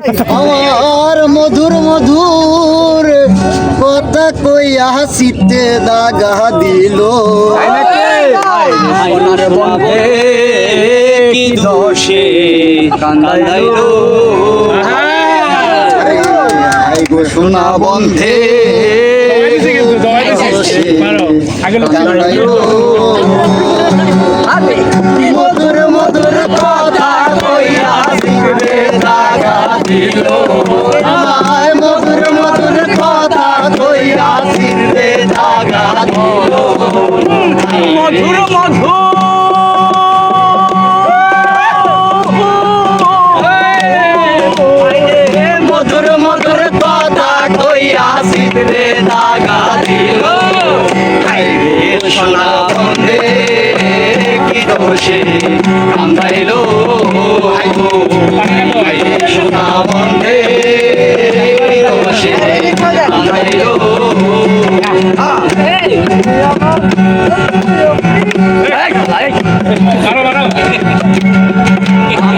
আমার মধুর মধুর কথা কইয়া হাসিতে দাগা দিল কি দোষে কান্দাইলো আই গো সোনা বন্ধে মধুর দাগা দিল রে সোনা বন্ধে কি দোষে কান্দাইলো আইগো সোনা বন্ধে কি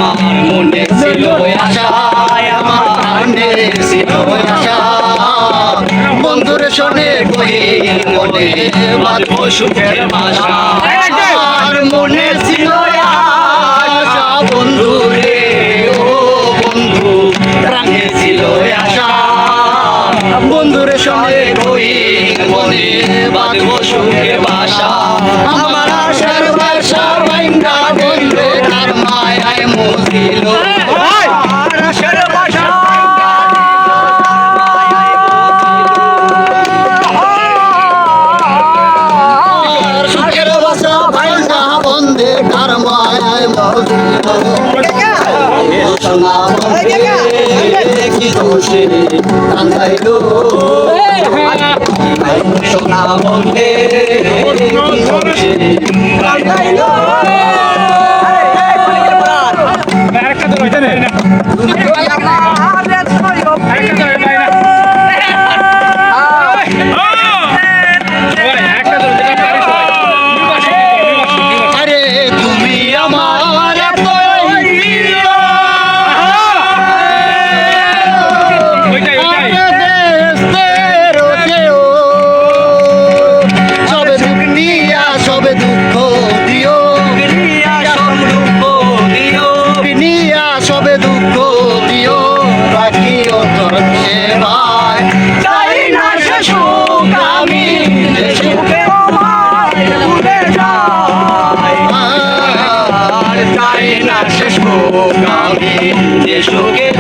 আমার মনে ছিল আশা আমার মনে ছিল আশা বন্ধুর শোনে কই মনে বাঁধবো সুখের বাসা। আর মনে বন্ধুর শোনে কই মনে বাঁধবো সুখের বাসা। আমার আশার বাসা বাইন্দা বন্ধু তার মায়ায় মজিল আশার বাসা কান্দাইলো। সোনা দোষে কান্দাইলো। লাগে